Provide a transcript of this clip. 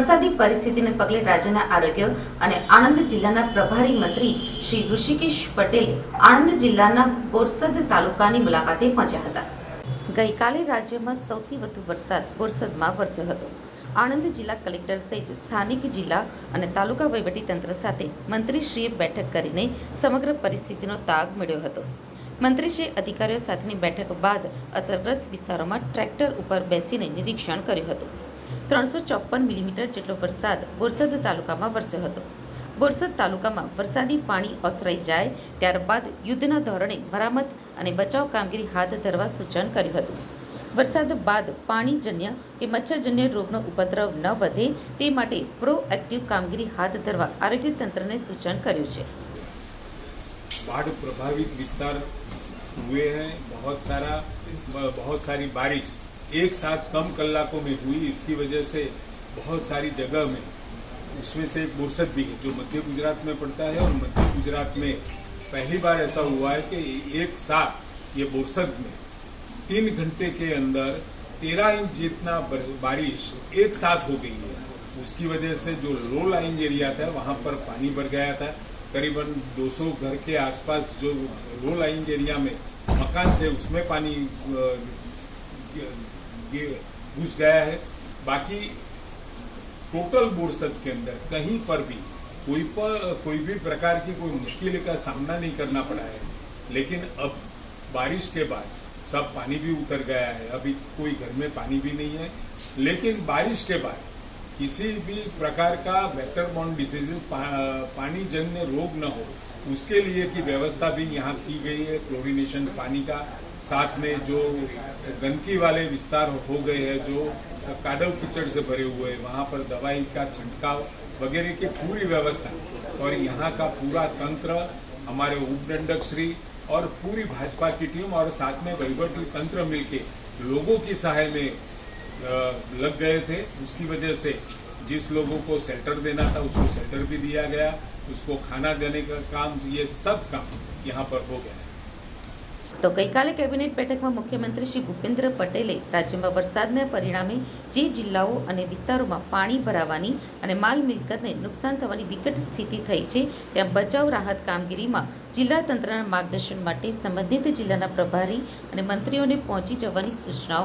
વરસાદી પરિસ્થિતિને પગલે રાજ્યના આરોગ્ય અને આણંદ જિલ્લાના પ્રભારી મંત્રી શ્રી ઋષિકેશ પટેલ આણંદ જિલ્લાના બોરસદ તાલુકાની મુલાકાતે પહોંચ્યા હતા. ગઈકાલે રાજ્યમાં સૌથી વધુ વરસાદ બોરસદમાં વરસ્યો હતો. આણંદ જિલ્લા કલેક્ટર સહિત સ્થાનિક જિલ્લા અને તાલુકા વહીવટીતંત્ર સાથે મંત્રીશ્રીએ બેઠક કરીને સમગ્ર પરિસ્થિતિનો તાગ મેળવ્યો હતો. મંત્રીશ્રીએ અધિકારીઓ સાથેની બેઠક બાદ અસરગ્રસ્ત વિસ્તારોમાં ટ્રેક્ટર ઉપર બેસીને નિરીક્ષણ કર્યું હતું. ત્રણસો ચોપન મિલીમીટર જેટલો વરસાદ બોરસદ તાલુકામાં વરસ્યો હતો બોરસદ તાલુકામાં વરસાદી પાણી ઓસરાઈ જાય ત્યારબાદ યુદ્ધના ધોરણે મરામત અને બચાવ કામગીરી હાથ ધરવા સૂચન કર્યું હતું વરસાદ બાદ પાણીજન્ય કે મચ્છરજન્ય રોગનો ઉપદ્રવ ન વધે તે માટે પ્રોએક્ટિવ કામગીરી હાથ ધરવા આરોગ્ય તંત્રને સૂચન કર્યું છે बाढ़ प्रभावित विस्तार हुए हैं बहुत सारा ब- बहुत सारी बारिश एक साथ कम कलाकों में हुई, इसकी वजह से बहुत सारी जगह में, उसमें से एक बोरसद भी है, जो मध्य गुजरात में पड़ता है और मध्य गुजरात में पहली बार ऐसा हुआ है कि एक साथ ये बोरसद में तीन घंटे के अंदर तेरह इंच जितना बारिश एक साथ हो गई है। उसकी वजह से जो लो लाइंग एरिया था, वहाँ पर पानी भर गया था। करीबन 200 घर के आसपास जो लो लाइंग एरिया में मकान थे, उसमें पानी ग- घुस गया है। बाकी टोटल बोरसद के अंदर कहीं पर भी कोई पर कोई भी प्रकार की कोई मुश्किल का सामना नहीं करना पड़ा है। लेकिन अब बारिश के बाद सब पानी भी उतर गया है। अभी कोई घर में पानी भी नहीं है। लेकिन बारिश के बाद किसी भी प्रकार का वेक्टर बॉन्ड डिसीज पा, पानी जन्य रोग न हो उसके लिए की व्यवस्था भी यहाँ की गई है क्लोरिनेशन पानी का। साथ में जो गंदगी वाले विस्तार हो गए हैं जो कादव कीचड़ से भरे हुए हैं वहाँ पर दवाई का छिड़काव वगैरह की पूरी व्यवस्था। और यहाँ का पूरा तंत्र हमारे उपदंडक श्री और पूरी भाजपा की टीम और साथ में वहीवटी तंत्र मिलके लोगों की सहाय में लग गए थे उसकी वजह से जिस लोगों को शेल्टर देना था उसको शेल्टर भी दिया गया उसको खाना देने का काम ये सब काम यहाँ पर हो गया है તો ગઈકાલે કેબિનેટ બેઠકમાં મુખ્યમંત્રી શ્રી ભૂપેન્દ્ર પટેલે રાજ્યમાં વરસાદના પરિણામે જે જિલ્લાઓ અને વિસ્તારોમાં પાણી ભરાવાની અને માલ મિલકતને નુકસાન થવાની વિકટ સ્થિતિ થઈ છે ત્યાં બચાવ રાહત કામગીરીમાં જિલ્લા તંત્રના માર્ગદર્શન માટે સંબંધિત જિલ્લાના પ્રભારી અને મંત્રીઓને પહોંચી જવાની સૂચનાઓ